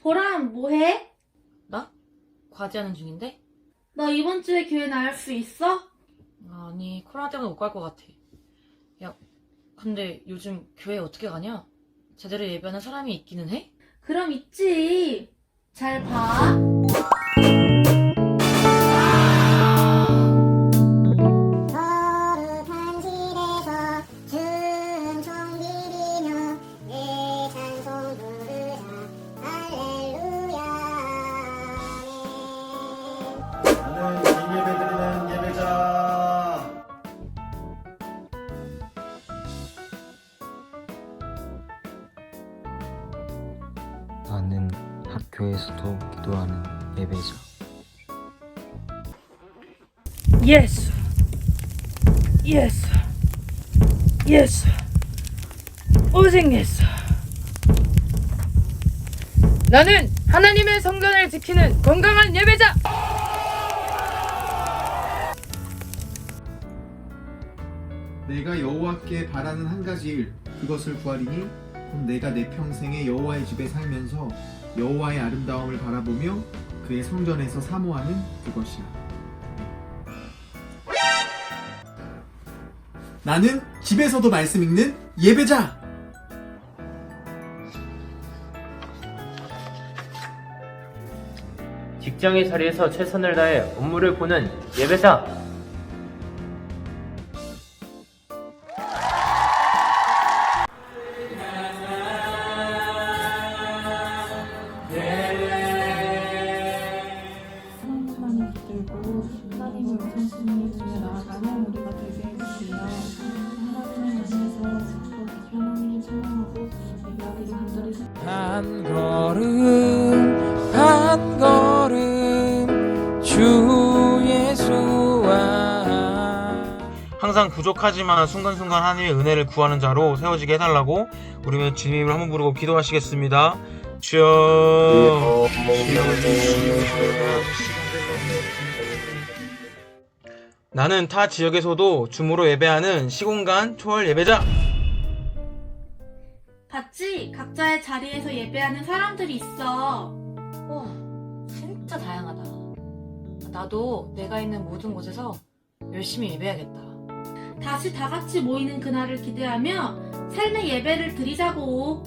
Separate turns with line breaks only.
보람, 뭐해?
나? 과제하는 중인데?
너 이번 주에 교회 나올 수 있어?
아니, 코로나 때문에 못 갈 것 같아. 야, 근데 요즘 교회 어떻게 가냐? 제대로 예배하는 사람이 있기는 해?
그럼 있지. 잘 봐.
나는
학교에서도 기도하는 예배자.
예수 예수 예수 오직 예수 나는 하나님의 성전을 지키는 건강한 예배자
내가 여호와께 바라는 한 가지 일 그것을 구하리니 곧 내가 내 평생에 여호와의 집에 살면서 여호와의 아름다움을 바라보며 그의 성전에서 사모하는 그것이야. 나는 집에서도 말씀 읽는 예배자.
직장의 자리에서 최선을 다해 업무를 보는 예배자.
우선순위에 두며 나아가는 우리가 되게 해주시며 하나님의 안에서 지키고 하나님을 찬양하고 예배하기를 간절히
한 걸음 한 걸음 주 예수와
항상 부족하지만 순간순간 하나님의 은혜를 구하는 자로 세워지게 해달라고 우리는 주님을 한번 부르고 기도하시겠습니다. 주여. 나는 타 지역에서도 줌으로 예배하는 시공간 초월 예배자.
봤지? 각자의 자리에서 예배하는 사람들이 있어.
와, 진짜 다양하다. 나도 내가 있는 모든 곳에서 열심히 예배해야겠다.
다시 다 같이 모이는 그날을 기대하며 삶의 예배를 드리자고.